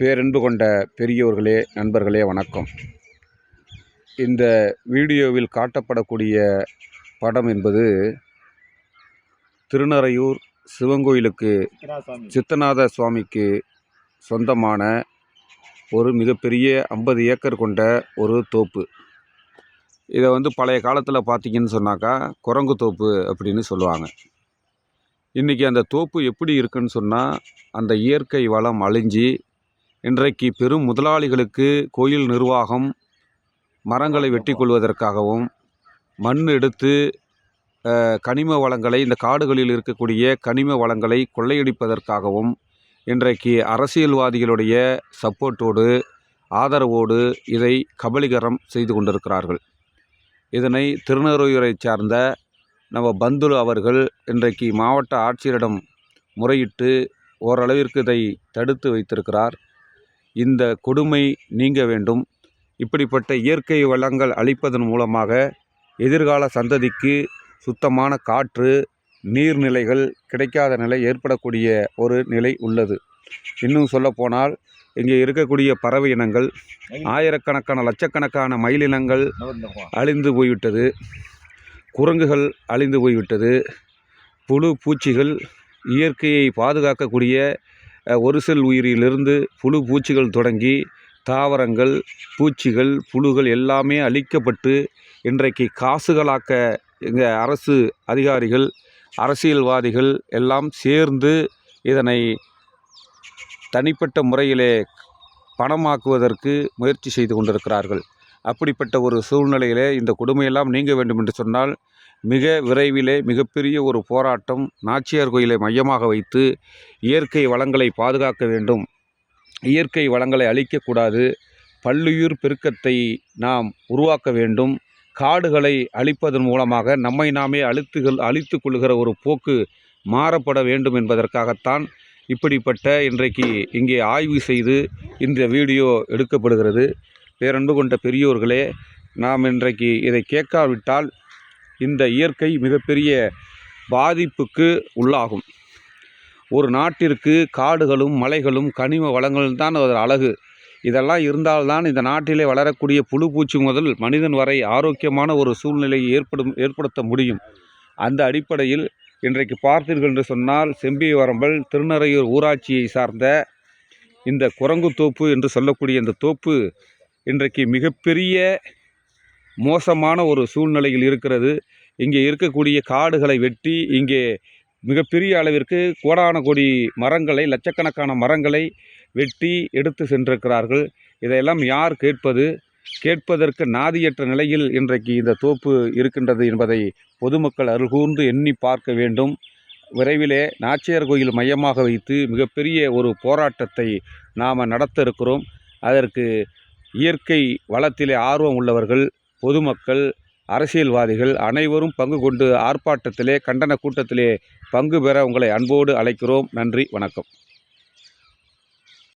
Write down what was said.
பேரன்பு கொண்ட பெரியோர்களே நண்பர்களே வணக்கம். இந்த வீடியோவில் காட்டப்படக்கூடிய படம் என்பது திருநறையூர் சிவங்கோயிலுக்கு சித்தநாத சுவாமிக்கு சொந்தமான ஒரு மிகப்பெரிய ஐம்பது ஏக்கர் கொண்ட ஒரு தோப்பு. இதை வந்து பழைய காலத்தில் பார்த்தீங்கன்னு சொன்னாக்கா குரங்கு தோப்பு அப்படின்னு சொல்லுவாங்க. இன்றைக்கி அந்த தோப்பு எப்படி இருக்குன்னு சொன்னால் அந்த இயற்கை வளம் அழிஞ்சி இன்றைக்கு பெரும் முதலாளிகளுக்கு கோயில் நிர்வாகம் மரங்களை வெட்டி கொள்வதற்காகவும் மண் எடுத்து கனிம வளங்களை இந்த காடுகளில் இருக்கக்கூடிய கனிம வளங்களை கொள்ளையடிப்பதற்காகவும் இன்றைக்கு அரசியல்வாதிகளுடைய சப்போர்ட்டோடு ஆதரவோடு இதை கபலீகரம் செய்து கொண்டிருக்கிறார்கள். இதனை திருநெல்வேலியை சார்ந்த நம்ம பந்துலு அவர்கள் இன்றைக்கு மாவட்ட ஆட்சியரிடம் முறையிட்டு ஓரளவிற்கு இதை தடுத்து வைத்திருக்கிறார். இந்த கொடுமை நீங்க வேண்டும். இப்படிப்பட்ட இயற்கை வளங்கள் அழிப்பதன் மூலமாக எதிர்கால சந்ததிக்கு சுத்தமான காற்று நீர்நிலைகள் கிடைக்காத நிலை ஏற்படக்கூடிய ஒரு நிலை உள்ளது. இன்னும் சொல்லப்போனால் இங்கே இருக்கக்கூடிய பறவை இனங்கள் ஆயிரக்கணக்கான லட்சக்கணக்கான மயிலினங்கள் அழிந்து போய்விட்டது. குரங்குகள் அழிந்து போய்விட்டது. புழு பூச்சிகள் இயற்கையை பாதுகாக்கக்கூடிய ஒரு செல் உயிரிலிருந்து புழு பூச்சிகள் தொடங்கி தாவரங்கள் பூச்சிகள் புழுகள் எல்லாமே அழிக்கப்பட்டு இன்றைக்கு காசுகளாக்க எங்கள் அரசு அதிகாரிகள் அரசியல்வாதிகள் எல்லாம் சேர்ந்து இதனை தனிப்பட்ட முறையிலே பணமாக்குவதற்கு முயற்சி செய்து கொண்டிருக்கிறார்கள். அப்படிப்பட்ட ஒரு சூழ்நிலையிலே இந்த கொடுமையெல்லாம் நீங்க வேண்டும் என்று சொன்னால் மிக விரைவிலே மிகப்பெரிய ஒரு போராட்டம் நாச்சியார் கோயிலை மையமாக வைத்து இயற்கை வளங்களை பாதுகாக்க வேண்டும். இயற்கை வளங்களை அழிக்கக்கூடாது. பல்லுயிர் பெருக்கத்தை நாம் உருவாக்க வேண்டும். காடுகளை அழிப்பதன் மூலமாக நம்மை நாமே அழித்துகள் அழித்து கொள்கிற ஒரு போக்கு மாறப்பட வேண்டும் என்பதற்காகத்தான் இப்படிப்பட்ட இன்றைக்கு இங்கே ஆய்வு செய்து இந்த வீடியோ எடுக்கப்படுகிறது. பேரன்பு கொண்ட பெரியோர்களே நாம் இன்றைக்கு இதை கேட்காவிட்டால் இந்த இயற்கை மிகப்பெரிய பாதிப்புக்கு உள்ளாகும். ஒரு நாட்டிற்கு காடுகளும் மலைகளும் கனிம வளங்களும் தான் ஒரு அழகு. இதெல்லாம் இருந்தால்தான் இந்த நாட்டிலே வளரக்கூடிய புழு பூச்சி முதல் மனிதன் வரை ஆரோக்கியமான ஒரு சூழ்நிலையை ஏற்படும் ஏற்படுத்த முடியும். அந்த அடிப்படையில் இன்றைக்கு பார்த்தீர்கள் என்று சொன்னால் செம்பி வரம்பல் திருநறையூர் ஊராட்சியை சார்ந்த இந்த குரங்கு தோப்பு என்று சொல்லக்கூடிய இந்த தோப்பு இன்றைக்கு மிகப்பெரிய மோசமான ஒரு சூழ்நிலையில் இருக்கிறது. இங்கே இருக்கக்கூடிய காடுகளை வெட்டி இங்கே மிகப்பெரிய அளவிற்கு கோடான கோடி மரங்களை லட்சக்கணக்கான மரங்களை வெட்டி எடுத்து சென்றிருக்கிறார்கள். இதையெல்லாம் யார் கேட்பது? கேட்பதற்கு நாதியற்ற நிலையில் இன்றைக்கு இந்த தோப்பு இருக்கின்றது என்பதை பொதுமக்கள் அருகூர்ந்து எண்ணி பார்க்க வேண்டும். விரைவிலே நாச்சியார் கோயில் மையமாக வைத்து மிகப்பெரிய ஒரு போராட்டத்தை நாம் நடத்த இருக்கிறோம். அதற்கு இயற்கை வளத்திலே ஆர்வம் உள்ளவர்கள் பொதுமக்கள் அரசியல்வாதிகள் அனைவரும் பங்கு கொண்டு ஆர்ப்பாட்டத்திலே கண்டன கூட்டத்திலே பங்கு பெற உங்களை அன்போடு அழைக்கிறோம். நன்றி வணக்கம்.